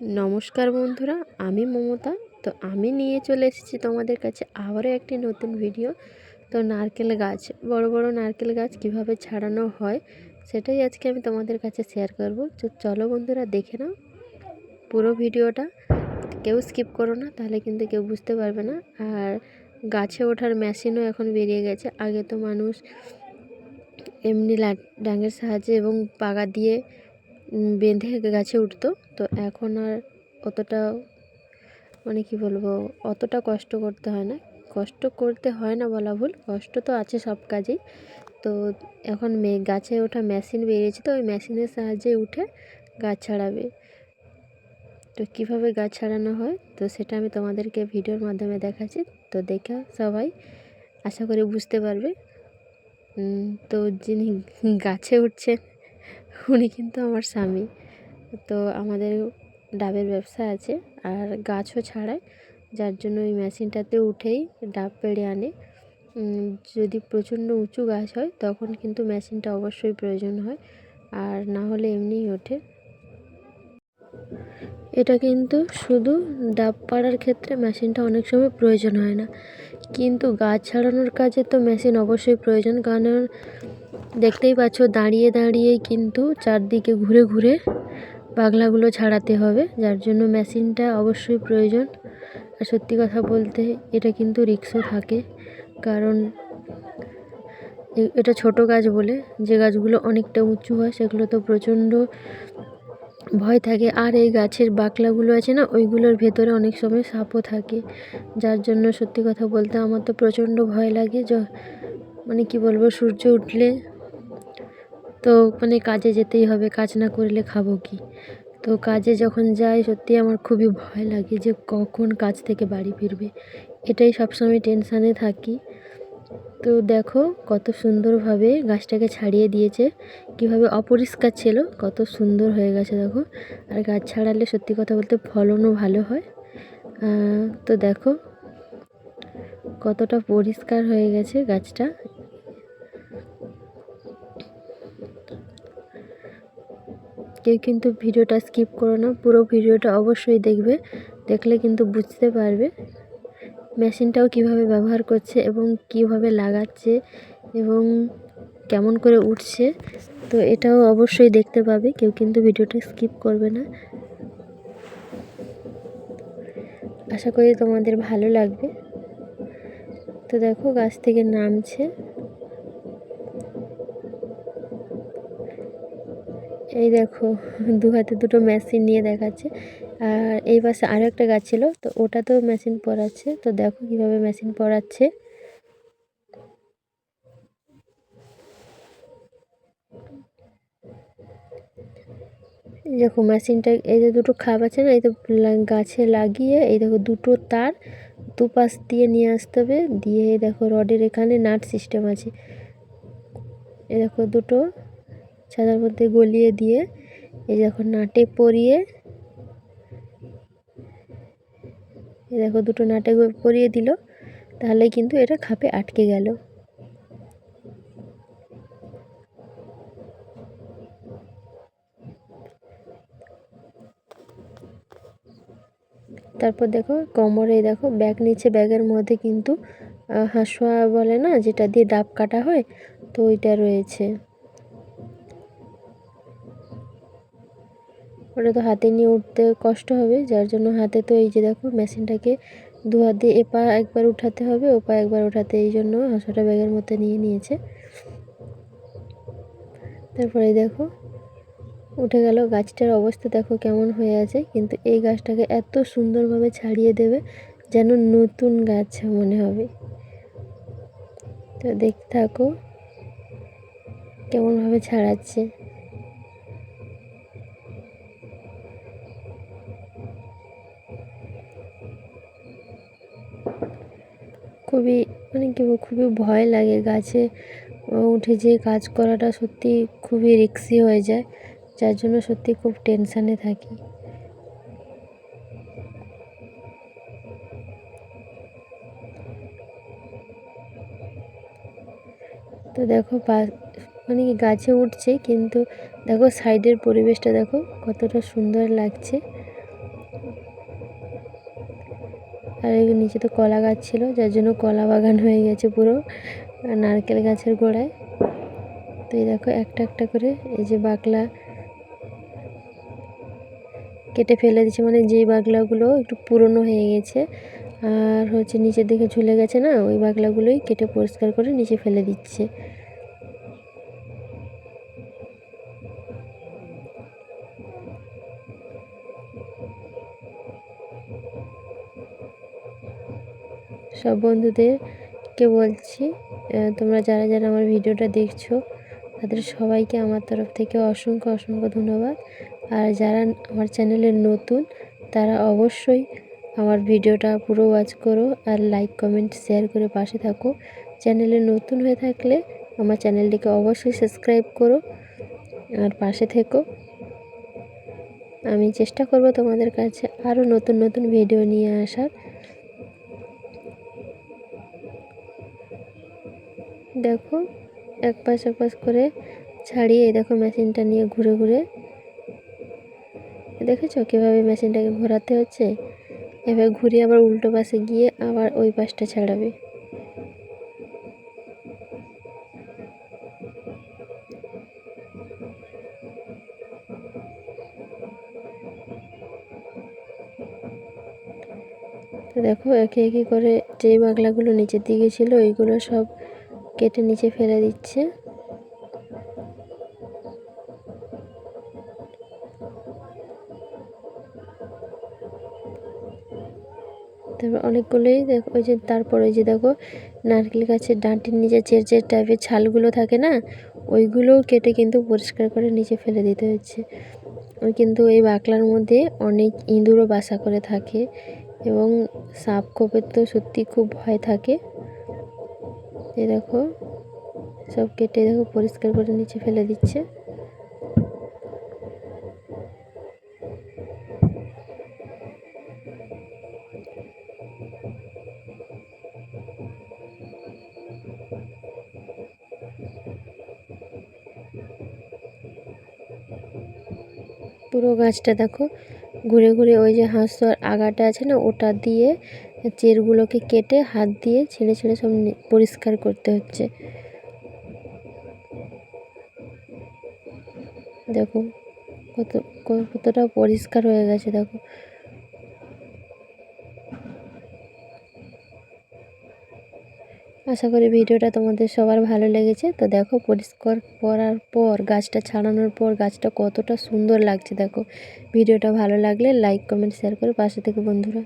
নমস্কার বন্ধুরা, আমি মমতা। তো আমি নিয়ে চলে এসেছি তোমাদের কাছে আবারও একটি নতুন ভিডিও তো নারকেল গাছ, বড় বড় নারকেল গাছ কীভাবে ছাড়ানো হয় সেটাই আজকে আমি তোমাদের কাছে শেয়ার করব। তো চলো বন্ধুরা, দেখে নাও পুরো ভিডিওটা কেউ স্কিপ করো না, তাহলে কিন্তু কেউ বুঝতে পারবে না। আর গাছে ওঠার মেশিনও এখন বেরিয়ে গেছে। আগে তো মানুষ এমনি ডাঙের সাহায্যে এবং পাগা দিয়ে বেঁধে গাছে উঠতো। তো এখন আর অতটা মানে কি বলব, অতটা কষ্ট করতে হয় না। কষ্ট করতে হয় না বলা ভুল, কষ্ট তো আছে সব কাজেই। তো এখন মে, গাছে ওঠা মেশিন বেরিয়েছে তো ওই মেশিনের সাহায্যে উঠে গাছ ছাড়াবে। তো কীভাবে গাছ ছাড়ানো হয়, তো সেটা আমি তোমাদেরকে ভিডিওর মাধ্যমে দেখাচ্ছি। তো দেখা সবাই আশা করি বুঝতে পারবে। তো যিনি গাছে উঠছেন উনি কিন্তু আমার স্বামী। তো আমাদের ডাবের ব্যবসা আছে আর গাছও ছাড়ায়। যার জন্য ওই মেশিনটাতে উঠেই ডাব পেড়ে আনে। যদি প্রচণ্ড উঁচু গাছ হয়, তখন কিন্তু মেশিনটা অবশ্যই প্রয়োজন হয়। আর না হলে এমনিই ওঠে। এটা কিন্তু শুধু ডাব পাড়ার ক্ষেত্রে মেশিনটা অনেক সময় প্রয়োজন হয় না। কিন্তু গাছ ছাড়ানোর কাজে তো মেশিন অবশ্যই প্রয়োজন। কারণ দেখতেই পাচ্ছ, দাঁড়িয়ে দাঁড়িয়েই কিন্তু চারদিকে ঘুরে ঘুরে পাগলাগুলো ছাড়াতে হবে। যার জন্য মেশিনটা অবশ্যই প্রয়োজন। আর সত্যি কথা বলতে, এটা কিন্তু রিক্সও থাকে। কারণ এটা ছোট গাছ বলে, যে গাছগুলো অনেকটা উঁচু হয়, সেগুলো তো প্রচণ্ড ভয় থাকে। আর এই গাছের বাকলাগুলো আছে না, ওইগুলোর ভেতরে অনেক সময় সাপও থাকে। যার জন্য সত্যি কথা বলতে আমার তো প্রচণ্ড ভয় লাগে। মানে কি বলব, সূর্য উঠলে তো মানে কাজে যেতেই হবে, কাজ না করলে খাব কি? তো কাজে যখন যাই সত্যি আমার খুবই ভয় লাগে যে কখন কাজ থেকে বাড়ি ফিরবে। এটাই সবসময় টেনশানে থাকি। তো দেখো কত সুন্দরভাবে গাছটাকে ছাড়িয়ে দিয়েছে। কীভাবে অপরিষ্কার ছিল, কত সুন্দর হয়ে গেছে দেখো। আর গাছ ছাড়ালে সত্যি কথা বলতে ফলনও ভালো হয়। তো দেখো কতটা পরিষ্কার হয়ে গেছে গাছটা। কেউ কিন্তু ভিডিওটা স্কিপ করো না, পুরো ভিডিওটা অবশ্যই দেখবে, দেখলে কিন্তু বুঝতে পারবে মেশিনটাও কীভাবে ব্যবহার করছে এবং কীভাবে লাগাচ্ছে এবং কেমন করে উঠছে। তো এটাও অবশ্যই দেখতে পাবে, কেউ কিন্তু ভিডিওটা স্কিপ করবে না। আশা করি তোমাদের ভালো লাগবে। তো দেখো গাছ থেকে নামছে। এই দেখো, দু হাতে দুটো মেশিন নিয়ে দেখাচ্ছে। আর এই পাশে আরও একটা গাছ ছিল, তো ওটাতেও মেশিন পরাচ্ছে তো দেখো কীভাবে মেশিন পরাচ্ছে দেখো মেশিনটা এই যে দুটো খাপ আছে না, এই তো গাছে লাগিয়ে, এই দেখো দুটো তার দুপাশ দিয়ে নিয়ে আসতে হবে। দিয়ে দেখো রডের এখানে নাট সিস্টেম আছে। এ দেখো দুটো ছাদার মধ্যে গলিয়ে দিয়ে এই দেখো নাটে পরিয়ে, এই দেখো দুটো নাটে পরিয়ে দিল, তাহলে কিন্তু এটা খাপে আটকে গেল। তারপর দেখো কোমরে দেখো ব্যাগ নিচে, ব্যাগের মধ্যে কিন্তু হাঁসুয়া বলে না, যেটা দিয়ে ডাব কাটা হয়, তো ওইটা রয়েছে। ওটা তো হাতে নিয়ে উঠতে কষ্ট হবে, যার জন্য হাতে তো এই যে দেখো মেশিনটাকে দু হাত দিয়ে এ পা একবার উঠাতে হবে, ও পা একবার উঠাতে এই জন্য হাঁসটা ব্যাগের মধ্যে নিয়ে নিয়েছে। তারপরে দেখো, উঠে গেল গাছটার অবস্থা দেখো কেমন হয়ে আছে, কিন্তু এই গাছটাকে এত সুন্দরভাবে ছাড়িয়ে দেবে যেন নতুন গাছ মনে হবে। তো দেখতে থাকো, কেমনভাবে ছাড়াচ্ছে। খুবই মানে কি খুবই ভয় লাগে গাছে। উঠে যে কাজ করাটা সত্যি খুবই রিক্সি হয়ে যায়। যার জন্য সত্যি খুব টেনশানে থাকি। তো দেখো মানে কি গাছে উঠছে, কিন্তু দেখো সাইডের পরিবেশটা দেখো কতটা সুন্দর লাগছে। আর এই নিচে তো কলা গাছ ছিল, যার জন্য কলা বাগান হয়ে গেছে পুরো নারকেল গাছের গোড়ায়। তো এই দেখো, একটা একটা করে এই যে বাকলা কেটে ফেলে দিচ্ছে মানে যেই বাগলাগুলো একটু পুরনো হয়ে গেছে, আর হচ্ছে নিচের দিকে ঝুলে গেছে না, ওই বাগলাগুলোই কেটে পরিষ্কার করে নিচে ফেলে দিচ্ছে। সব বন্ধুদেরকে বলছি তোমরা যারা যারা আমার ভিডিওটা দেখছ, তাদের সবাইকে আমার তরফ থেকে অসংখ্য অসংখ্য ধন্যবাদ। আর যারা আমার চ্যানেলের নতুন, তারা অবশ্যই আমার ভিডিওটা পুরো ওয়াচ করো আর লাইক কমেন্ট শেয়ার করে পাশে থাকো। চ্যানেলে নতুন হয়ে থাকলে আমার চ্যানেলটিকে অবশ্যই সাবস্ক্রাইব করো আর পাশে থেকো। আমি চেষ্টা করব তোমাদের কাছে আরও নতুন নতুন ভিডিও নিয়ে আসার। দেখো, এক পাশ এক পাশ করে ছাড়িয়ে দেখো মেশিনটা নিয়ে ঘুরে ঘুরে। দেখেছ কীভাবে মেশিনটাকে ঘোরাতে হচ্ছে? এবার ঘুরিয়ে আবার উল্টো পাশে গিয়ে আবার ওই পাশটা ছাড়াবে। তো দেখো একে একে করে যেই বাগলাগুলো নিচের দিকে ছিল ওইগুলো সব কেটে নিচে ফেলে দিচ্ছে। তারপর অনেকগুলোই দেখো, ওই যে তারপর যে দেখো, নারকেল গাছের ডাঁটির নিচে চের চের টাইপের ছালগুলো থাকে না ওইগুলোও কেটে কিন্তু পরিষ্কার করে নিচে ফেলে দিতে হচ্ছে। ওই কিন্তু এই বাকলার মধ্যে অনেক ইঁদুরও বাসা করে থাকে এবং সাপ খোপের তো সত্যি খুব ভয় থাকে। এই দেখো, সব কেটে দেখো, পরিষ্কার করে নিচে ফেলে দিচ্ছে। পুরো গাছটা দেখো, ঘুরে ঘুরে ওই যে হাঁসর আগাটা আছে না, ওটা দিয়ে চেরগুলোকে কেটে হাত দিয়ে ছেড়ে ছেড়ে সব পরিষ্কার করতে হচ্ছে। দেখো, কত, কতটা পরিষ্কার হয়ে গেছে, দেখো। আশা করি ভিডিওটা তোমাদের সবার ভালো লেগেছে। তো দেখো, পরিষ্কার করার পর, গাছটা ছাড়ানোর পর, গাছটা কতটা সুন্দর লাগছে, দেখো। ভিডিওটা ভালো লাগলে লাইক, কমেন্ট, শেয়ার করে পাশে থেকে বন্ধুরা।